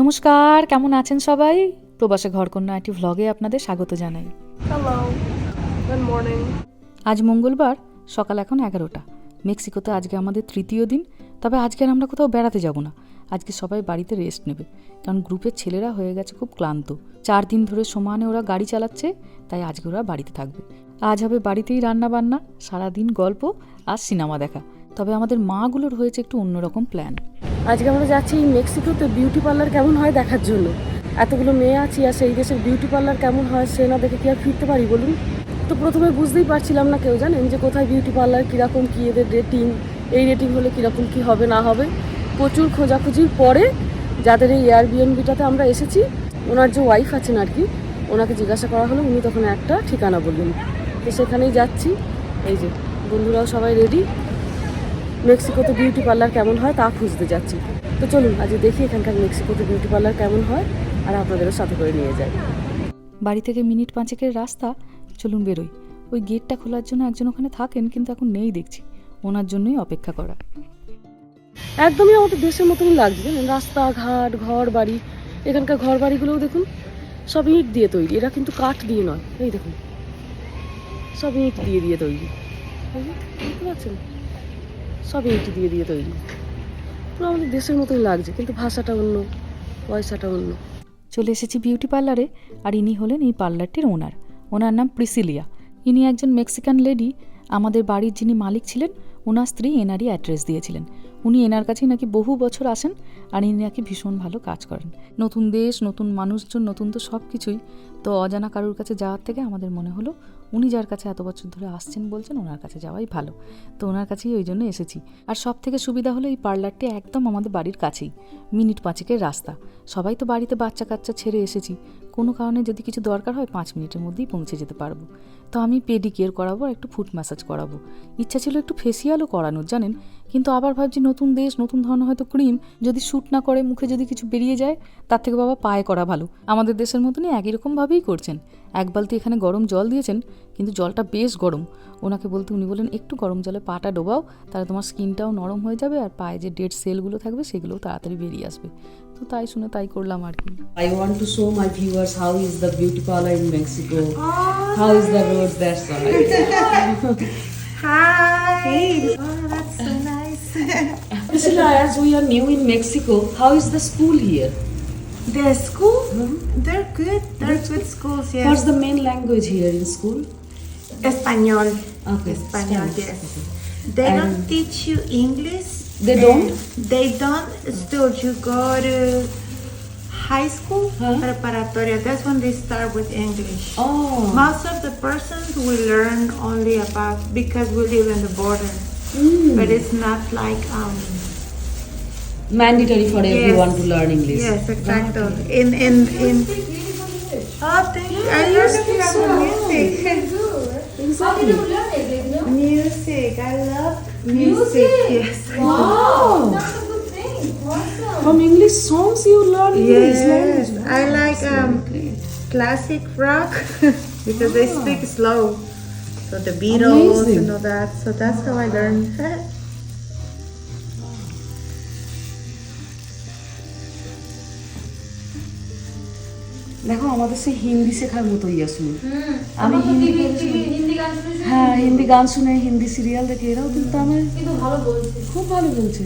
নমস্কার কেমন আছেন সবাই? প্রবাসে ঘরকন্যা একটি ভ্লগে আপনাদের স্বাগত জানাই. আজ মঙ্গলবার সকাল এখন এগারোটা। মেক্সিকোতে আজকে আমাদের তৃতীয় দিন তবে আজকে আর আমরা কোথাও বেড়াতে যাব না। আজকে সবাই বাড়িতে রেস্ট নেবে কারণ গ্রুপের ছেলেরা হয়ে গেছে খুব ক্লান্ত। চার দিন ধরে সমানে ওরা গাড়ি চালাচ্ছে তাই আজকে ওরা বাড়িতে থাকবে। আজ হবে বাড়িতেই রান্না বান্না সারাদিন গল্প আর সিনেমা দেখা। তবে আমাদের মাগুলোর হয়েছে একটু অন্যরকম প্ল্যান আজকে আমরা যাচ্ছি মেক্সিকোতে বিউটি পার্লার কেমন হয় দেখার জন্য। এতগুলো মেয়ে আছি আর সেই দেশের বিউটি পার্লার কেমন হয় সে না দেখে কি আর ফিরতে পারি বলুন? তো প্রথমে বুঝতেই পারছিলাম না কেউ জানেন যে কোথায় বিউটি পার্লার কীরকম কী এদের রেটিং এই রেটিং হলে কীরকম কী হবে, না হবে। প্রচুর খোঁজাখুঁজির পরে যাদের এই এয়ারবিএনবিটাতে আমরা এসেছি, ওনার যে ওয়াইফ আছেন আর কি, ওনাকে জিজ্ঞাসা করা হলো, উনি তখন একটা ঠিকানা বললেন। তো সেখানেই যাচ্ছি। এই যে, বন্ধুরাও সবাই রেডি মেক্সিকোতে বিউটি পার্লার কেমন হয় তা খুঁজতে যাচ্ছি। তো চলুন আজ দেখি এখানকার মেক্সিকোতে বিউটি পার্লার কেমন হয় আর আপনাদেরও সাথে করে নিয়ে যাই। বাড়ি থেকে মিনিট পাঁচেকের রাস্তা চলুন বেরোই। ওই গেটটা খোলার জন্য একজন ওখানে থাকেন কিন্তু এখন নেই দেখছি। ওনার জন্যই অপেক্ষা করা। একদমই আমাদের দেশের মতনই লাগছে জানেন? রাস্তাঘাট ঘর বাড়ি এখানকার ঘর বাড়িগুলোও দেখুন সব ইট দিয়ে তৈরি। এরা কিন্তু কাঠ দিয়ে নয়। এই দেখুন সব ইট দিয়ে দিয়ে তৈরি। দেখতে পাচ্ছেন? সব ইট দিয়ে দিয়ে তৈরি। পুরো আমাদের দেশের মতোই লাগছে, কিন্তু ভাষাটা অন্য, পয়সাটা অন্য। চলে এসেছি বিউটি পার্লারে আর ইনি হলেন এই পার্লারটির ওনার ওনার নাম প্রিসিলিয়া। ইনি একজন মেক্সিকান লেডি আমাদের বাড়ির যিনি মালিক ছিলেন, ওনার স্ত্রী এনারই অ্যাড্রেস দিয়েছিলেন। উনি এনার কাছেই নাকি বহু বছর আসেন, আর ইনি নাকি ভীষণ ভালো কাজ করেন। নতুন দেশ, নতুন মানুষজন, নতুন তো সব কিছুই তো অজানা কারুর কাছে যাওয়ার থেকে আমাদের মনে হলো উনি যার কাছে এত বছর ধরে আসছেন বলছেন ওনার কাছে যাওয়াই ভালো। তো ওনার কাছেই ওই জন্য এসেছি। আর সব থেকে সুবিধা হলো এই পার্লারটি একদম আমাদের বাড়ির কাছেই। মিনিট পাঁচেকের রাস্তা। সবাই তো বাড়িতে বাচ্চা কাচ্চা ছেড়ে এসেছি। কোনো কারণে যদি কিছু দরকার হয় পাঁচ মিনিটের মধ্যেই পৌঁছে যেতে পারব। তো আমি পেডিকেয়ার করাবো, আর একটু ফুট ম্যাসাজ করাবো। ইচ্ছা ছিল একটু ফেসিয়ালও করানোর, জানেন? কিন্তু আবার ভাবছি নতুন দেশ, নতুন ধরনের হয়তো ক্রিম যদি শ্যুট না করে, মুখে যদি কিছু বেরিয়ে যায়, তার থেকে বাবা পায়ে করা ভালো। আমাদের দেশের মতনই একই রকমভাবেই করছেন। এক বালতি এখানে গরম জল দিয়েছেন, কিন্তু জলটা বেশ গরম। ওনাকে বলতে উনি বলেন একটু গরম জলে পাটা ডোবাও, তাহলে তোমার স্কিনটাও নরম হয়ে যাবে, আর পায়ে যে ডেড সেলগুলো থাকবে, সেগুলোও তাড়াতাড়ি বেরিয়ে আসবে। তো তাই শুনে তাই করলাম আর কি I want to show my viewers how is the beauty parlor in Mexico. How is the roads that side. Hi. Oh, that's so nice. Priscilla, as we are new in Mexico, how is the school here? the school, they're good. They're good schools, yes. What's the main language here in school? Español. Okay, Español, Spanish. yes. They And- don't teach you English. They don't? They don't. Still, you go to high school, Huh? preparatoria. That's when they start with English. Oh. Most of the persons we learn only about because we live in the border, Mm. but it's not like um. Mandatory for everyone to learn English. Yes, exactly. In in in. Oh, thank you. I learned some music. Music. I love music. Yes. Wow. That's a good thing. Awesome. From English songs you learn English Yes. language. I like um classic rock because they speak slow. So the Beatles Amazing. and all that. So that's how I learned. আমাদের সেই হিন্দি শেখার মতো মতোই আসলে। আমি হিন্দি হ্যাঁ হিন্দি গান শুনে হিন্দি সিরিয়াল দেখে এরাও কিন্তু আমার খুব ভালো বলছে।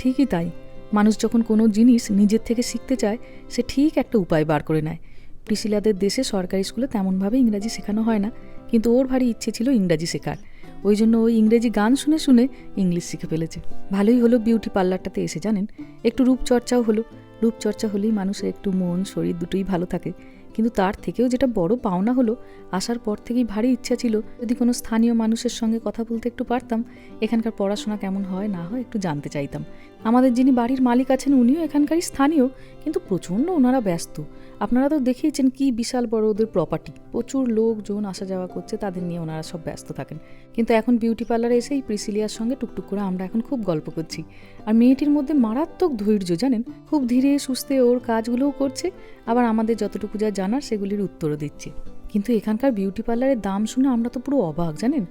ঠিকই তাই। মানুষ যখন কোনো জিনিস নিজের থেকে শিখতে চায় সে ঠিক একটা উপায় বার করে নেয়। প্রিসিলাদের দেশে সরকারি স্কুলে তেমনভাবে ইংরাজি শেখানো হয় না কিন্তু ওর ভারী ইচ্ছে ছিল ইংরাজি শেখার। ওই জন্য ওই ইংরেজি গান শুনে শুনে ইংলিশ শিখে ফেলেছে। ভালোই হলো বিউটি পার্লারটাতে এসে, জানেন? একটু রূপচর্চাও হলো। রূপচর্চা হলেই মানুষের একটু মন, শরীর দুটোই ভালো থাকে। কিন্তু তার থেকেও যেটা বড় পাওনা হলো, আসার পর থেকেই ভারী ইচ্ছা ছিল, যদি কোনো স্থানীয় মানুষের সঙ্গে কথা বলতে একটু পারতাম, এখানকার পড়াশোনা কেমন হয় না হয় একটু জানতে চাইতাম। আমাদের যিনি বাড়ির মালিক আছেন উনিও এখানকারই স্থানীয়, কিন্তু প্রচণ্ড ওনারা ব্যস্ত। আপনারা তো দেখিয়েছেন কি বিশাল বড় ওদের প্রপার্টি প্রচুর লোকজন আসা যাওয়া করছে, তাদের নিয়ে ওনারা সব ব্যস্ত থাকেন। কিন্তু এখন বিউটি পার্লারে এসেই প্রিসিলিয়ার সঙ্গে টুকটুক করে আমরা এখন খুব গল্প করছি। আর মেয়েটির মধ্যে মারাত্মক ধৈর্য, জানেন? খুব ধীরে সুস্থে ওর কাজগুলোও করছে, আবার আমাদের যতটুকু যা জানার সেগুলির উত্তরও দিচ্ছে। কিন্তু এখানকার বিউটি পার্লারের দাম শুনে আমরা তো পুরো অবাক, জানেন?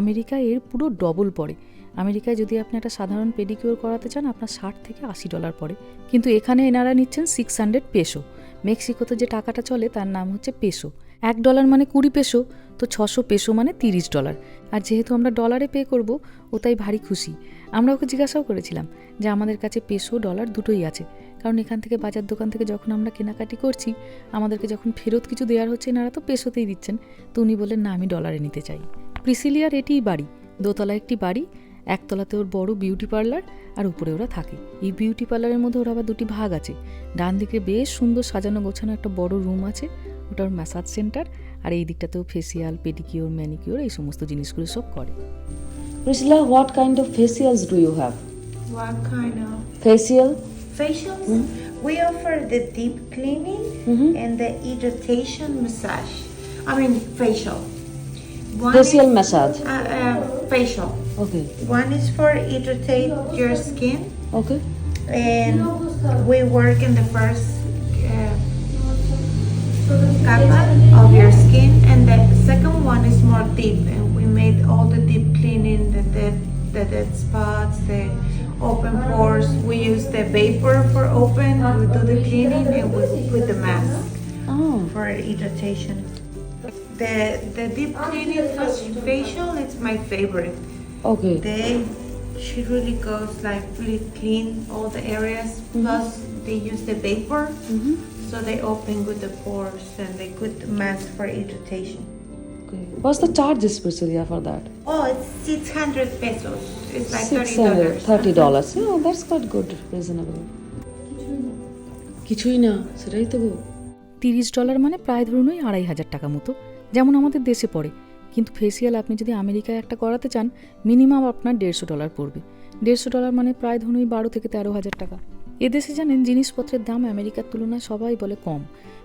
আমেরিকায় এর পুরো ডবল পড়ে। আমেরিকায় যদি আপনি একটা সাধারণ পেডিকিউর করাতে চান, আপনার ষাট থেকে আশি ডলার পড়ে। কিন্তু এখানে এনারা নিচ্ছেন সিক্স হান্ড্রেড পেসো মেক্সিকোতে যে টাকাটা চলে, তার নাম হচ্ছে পেসো এক ডলার মানে কুড়ি পেসো তো ছশো পেসো মানে তিরিশ ডলার আর যেহেতু আমরা ডলারে পে করব, ও তাই ভারী খুশি। আমরা ওকে জিজ্ঞাসাও করেছিলাম যে, আমাদের কাছে পেসো ডলার দুটোই আছে। কারণ এখান থেকে বাজার দোকান থেকে যখন আমরা কেনাকাটি করছি, আমাদেরকে যখন ফেরত কিছু দেওয়ার হচ্ছে, এনারা তো পেসোতেই দিচ্ছেন। তো উনি বললেন, না, আমি ডলারে নিতে চাই। প্রিসিলিয়ার এটিই বাড়ি। দোতলা একটি বাড়ি। একতলাতে ওর বড় বিউটি পার্লার আর উপরে ওরা থাকে এই বিউটি পার্লারের মধ্যে ওর আবার দুটি ভাগ আছে ডান দিকে বেশ সুন্দর সাজানো গোছানো একটা বড় রুম আছে ওটা ওর ম্যাসাজ সেন্টার আর এই দিকটাতেও ফেসিয়াল পেডিকিওর ম্যানিকিওর এই সমস্ত জিনিসগুলো সব করে Priscilla, what kind of facials do you have? What kind of Facial? facials? Mm-hmm. We offer the deep cleaning mm-hmm. and the irritation massage. I mean facial. One Facial is, massage. Uh, uh, facial. Okay. One is for irritate your skin, Okay. and we work in the first uh, capa of your skin, and the second one is more deep, and we made all the deep cleaning, the dead, the dead spots, the open pores. We use the vapor for open. We do the cleaning, and we put the mask Oh. for irritation. The the deep cleaning fac- facial is my favorite. Okay. They she really goes like really clean all the areas. Mm-hmm. Plus they use the vapor, mm-hmm. so they open with the pores and they put the mask for irritation. Okay. What's the charges, Priscilla, for that? Oh, it's six hundred pesos. It's like Six thirty hundred, dollars. thirty dollars. Yeah, that's quite good, reasonable. কিছুই না সেটাই তো গো তিরিশ dollar মানে প্রায় ধরুন ওই আড়াই হাজার টাকা মতো যেমন আমাদের দেশে পড়ে কিন্তু ফেসিয়াল আপনি যদি আমেরিকায় একটা করাতে চান মিনিমাম আপনার দেড়শো ডলার পড়বে। দেড়শো ডলার মানে প্রায় ধরুন বারো থেকে তেরো হাজার টাকা। এদেশে জানেন জিনিসপত্রের দাম আমেরিকার তুলনায় সবাই বলে কম।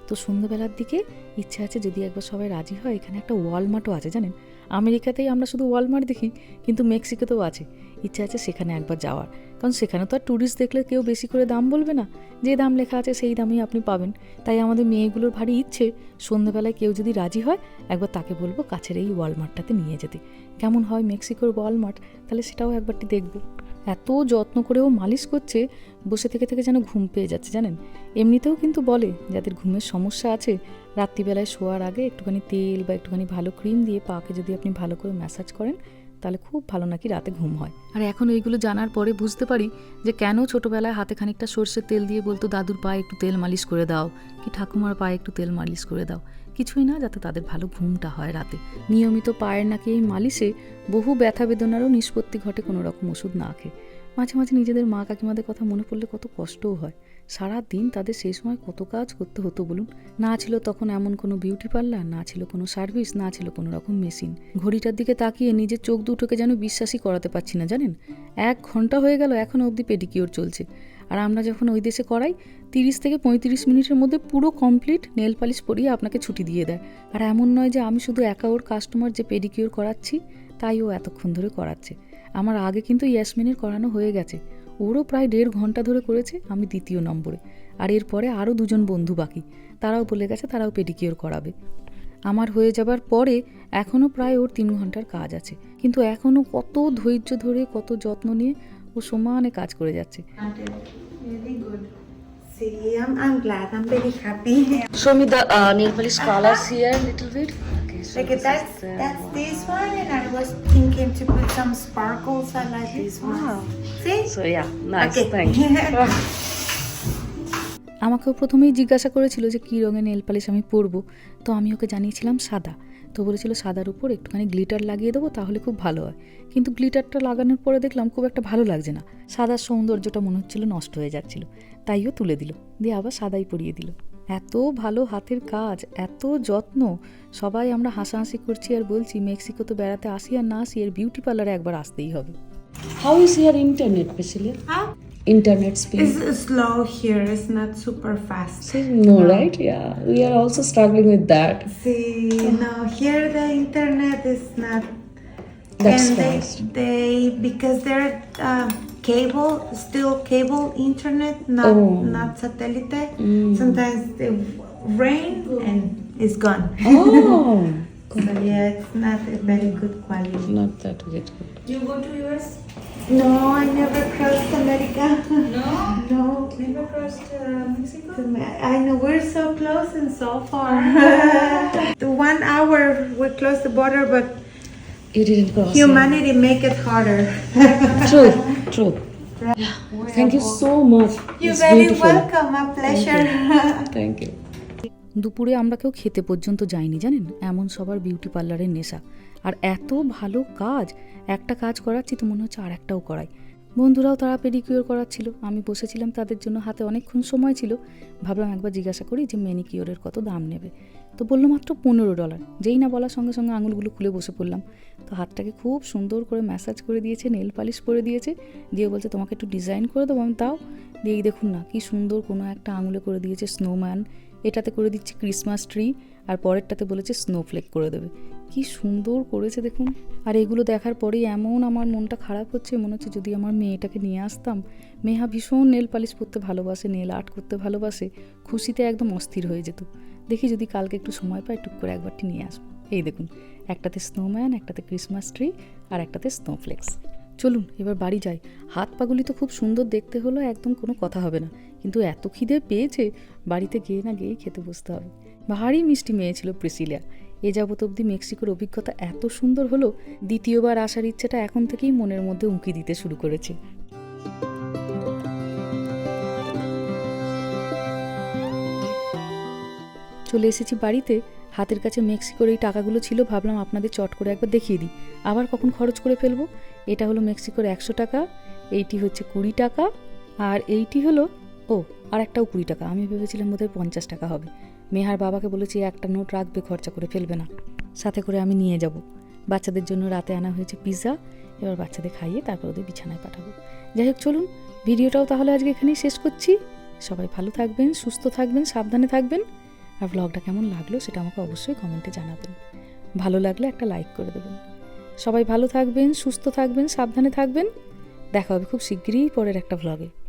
তো সন্ধ্যাবেলার দিকে ইচ্ছে আছে যদি একবার সবাই রাজি হয়, এখানে একটা ওয়ালমার্টও আছে জানেন। আমেরিকাতেই আমরা শুধু ওয়ালমার্ট দেখি, কিন্তু মেক্সিকোতেও আছে। ইচ্ছা আছে সেখানে একবার যাওয়ার। কারণ সেখানে তো আর ট্যুরিস্ট দেখলে কেউ বেশি করে দাম বলবে না। যে দাম লেখা আছে সেই দামই আপনি পাবেন। তাই আমাদের মেয়েগুলোর ভারী ইচ্ছে, সন্ধ্যাবেলায় কেউ যদি রাজি হয়, একবার তাকে বলব কাছের এই ওয়ালমার্টটাতে নিয়ে যেতে। কেমন হয় মেক্সিকোর ওয়ালমার্ট? তাহলে সেটাও একবারটি দেখব। এত যত্ন করেও মালিশ করছে, বসে থেকে থেকে যেন ঘুম পেয়ে যাচ্ছে, জানেন? এমনিতেও কিন্তু বলে, যাদের ঘুমের সমস্যা আছে রাত্রিবেলায় শোয়ার আগে একটুখানি তেল বা একটুখানি ভালো ক্রিম দিয়ে পাকে যদি আপনি ভালো করে ম্যাসাজ করেন, তাহলে খুব ভালো নাকি রাতে ঘুম হয়। আর এখন এইগুলো জানার পরে বুঝতে পারি যে কেন ছোটবেলায় হাতে খানিকটা সর্ষের তেল দিয়ে বলতো, দাদুর পায়ে একটু তেল মালিশ করে দাও। কি ঠাকুমার পায়ে একটু তেল মালিশ করে দাও। কিছুই না, যাতে তাদের ভালো ঘুমটা হয় রাতে। নিয়মিত পায়ের নাকি এই মালিশে বহু ব্যথা বেদনারও নিষ্পত্তি ঘটে কোনো রকম ওষুধ না খেয়ে। মাঝে মাঝে নিজেদের মা কাকিমাদের কথা মনে পড়লে কত কষ্টও হয়। সারা দিন তাদের সেই সময় কত কাজ করতে হতো বলুন? না ছিল তখন এমন কোনো বিউটি পার্লার না ছিল কোনো সার্ভিস না ছিল কোনো রকম মেশিন ঘড়িটার দিকে তাকিয়ে নিজের চোখ দুটোকে যেন বিশ্বাসই করাতে পারছি না, জানেন? এক ঘণ্টা হয়ে গেল এখনও অবধি পেডিকিওর চলছে। আর আমরা যখন ওই দেশে করাই, তিরিশ থেকে পঁয়ত্রিশ মিনিটের মধ্যে পুরো কমপ্লিট নেল পালিশ পরিয়ে আপনাকে ছুটি দিয়ে দেয়। আর এমন নয় যে আমি শুধু একা ওর কাস্টমার যে পেডিকিওর করাচ্ছি, তাই ও এতক্ষণ ধরে করাচ্ছে। আমার আগে কিন্তু ইয়াসমিনের করানো হয়ে গেছে। ওরও প্রায় দেড় ঘণ্টা ধরে করেছে আমি দ্বিতীয় নম্বরে আর এরপরে আরও দুজন বন্ধু বাকি তারাও বলে গেছে তারাও পেডিকিওর করাবে আমার হয়ে যাবার পরে এখনও প্রায় ওর তিন ঘণ্টার কাজ আছে কিন্তু এখনও কত ধৈর্য ধরে কত যত্ন নিয়ে ও সমানে কাজ করে যাচ্ছে I'm, I'm glad. I'm very happy. Show me the uh, here a little bit. So Look this at that. the That's one. this one, and I was thinking to put some sparkles. I like this one. Wow. See? So yeah, nice. Okay. Thank you. আমাকেও প্রথমেই জিজ্ঞাসা করেছিল যে কী রঙের nail polish আমি পরবো তো আমি ওকে জানিয়েছিলাম সাদা তো বলেছিল সাদার উপর একটুখানি গ্লিটার লাগিয়ে দেবো তাহলে খুব ভালো হয় কিন্তু গ্লিটারটা লাগানোর পরে দেখলাম খুব একটা ভালো লাগছে না সাদার সৌন্দর্যটা মনে হচ্ছিল নষ্ট হয়ে যাচ্ছিল তাইও তুলে দিল দিয়ে আবার সাদাই পরিয়ে দিল এত ভালো হাতের কাজ এত যত্ন সবাই আমরা হাসাহাসি করছি আর বলছি মেক্সিকো তো বেড়াতে আসি আর না আসি এর বিউটি পার্লারে একবার আসতেই হবে How is your internet, Priscilla? Internet speed? It's slow here. It's not super fast. No, right? Yeah, we are also struggling with that. See, no, here the internet is not. That's and they, they because they're uh, cable, still cable internet, not Oh. not satellite. Sometimes it rain and it's gone. Oh, so yeah, it's not a very good quality. not that good. You go to US? No, I never crossed America. No? No, never crossed uh, Mexico. I know we're so close and so far. the one hour we closed the border, but You didn't cross. humanity make it harder. True, true. Yeah. Thank you so much. You're It's very beautiful. welcome. A pleasure. Thank you. দুপুরে আমরা কেউ খেতে পর্যন্ত যাইনি জানেন এমন সবার beauty পার্লারের নেশা আর এত ভালো কাজ একটা কাজ করাচ্ছি তো মনে হচ্ছে আর একটাও করাই বন্ধুরাও তারা পেডিকিওর করাচ্ছিল আমি বসেছিলাম তাদের জন্য হাতে অনেকক্ষণ সময় ছিল ভাবলাম একবার জিজ্ঞাসা করি যে ম্যানিকিওরের কত দাম নেবে তো বলল মাত্র পনেরো ডলার যেই না বলার সঙ্গে সঙ্গে আঙুলগুলো খুলে বসে পড়লাম। তো হাতটাকে খুব সুন্দর করে ম্যাসাজ করে দিয়েছে নেল পালিশ করে দিয়েছে। দিয়ে বলছে, তোমাকে একটু ডিজাইন করে দেবো, আমি তাও দিয়ে দেখুন না, কি সুন্দর কোনো একটা আঙুলে করে দিয়েছে স্নোম্যান এটাতে করে দিচ্ছে ক্রিসমাস ট্রি আর পরেরটাতে বলেছে স্নোফ্লেক করে দেবে। কি সুন্দর করেছে দেখুন। আর এগুলো দেখার পরেই এমন আমার মনটা খারাপ হচ্ছে, মনে হচ্ছে যদি আমার মেয়েটাকে নিয়ে আসতাম। মেহা ভীষণ নেল পালিশ করতে ভালোবাসে নেল আর্ট করতে ভালোবাসে, খুশিতে একদম অস্থির হয়ে যেত। দেখি যদি কালকে একটু সময় পাই, টুক করে একবারটি নিয়ে আসব। এই দেখুন, একটাতে স্নোম্যান একটাতে ক্রিসমাস ট্রি আর একটাতে স্নোফ্লেক্স চলুন, এবার বাড়ি যাই। হাত পাগুলি তো খুব সুন্দর দেখতে হলো, একদম কোনো কথা হবে না। কিন্তু এত খিদে পেয়েছে, বাড়িতে গিয়ে না গিয়েই খেতে বসতে হবে। ভারী মিষ্টি মেয়ে ছিল প্রিসিলিয়া এ যাবত অবধি মেক্সিকোর অভিজ্ঞতা এত সুন্দর হলো, দ্বিতীয়বার আসার ইচ্ছেটা এখন থেকেই মনের মধ্যে উঁকি দিতে শুরু করেছে। চলে এসেছি বাড়িতে, হাতের কাছে মেক্সিকোর এই টাকাগুলো ছিল, ভাবলাম আপনাদের চট করে একবার দেখিয়ে দিই। আবার কখন খরচ করে ফেলব? এটা হলো মেক্সিকোর একশো টাকা, এইটি হচ্ছে কুড়ি টাকা, আর এইটি হলো, ও আর একটাও কুড়ি টাকা, আমি ভেবেছিলাম বোধহয় পঞ্চাশ টাকা হবে। মেহার বাবাকে বলেছি, একটা নোট রাখবে, খরচা করে ফেলবে না। সাথে করে আমি নিয়ে যাব। বাচ্চাদের জন্য রাতে আনা হয়েছে পিৎজা, এবার বাচ্চাদের খাইয়ে তারপর ওদের বিছানায় পাঠাবো। যাই হোক, চলুন, ভিডিওটাও তাহলে আজকে এখানেই শেষ করছি। সবাই ভালো থাকবেন, সুস্থ থাকবেন, সাবধানে থাকবেন। আর ব্লগটা কেমন লাগল সেটা আমাকে অবশ্যই কমেন্টে জানাবেন। ভালো লাগলে একটা লাইক করে দেবেন। সবাই ভালো থাকবেন, সুস্থ থাকবেন, সাবধানে থাকবেন। দেখা হবে খুব শিগগিরই পরের একটা ভ্লগে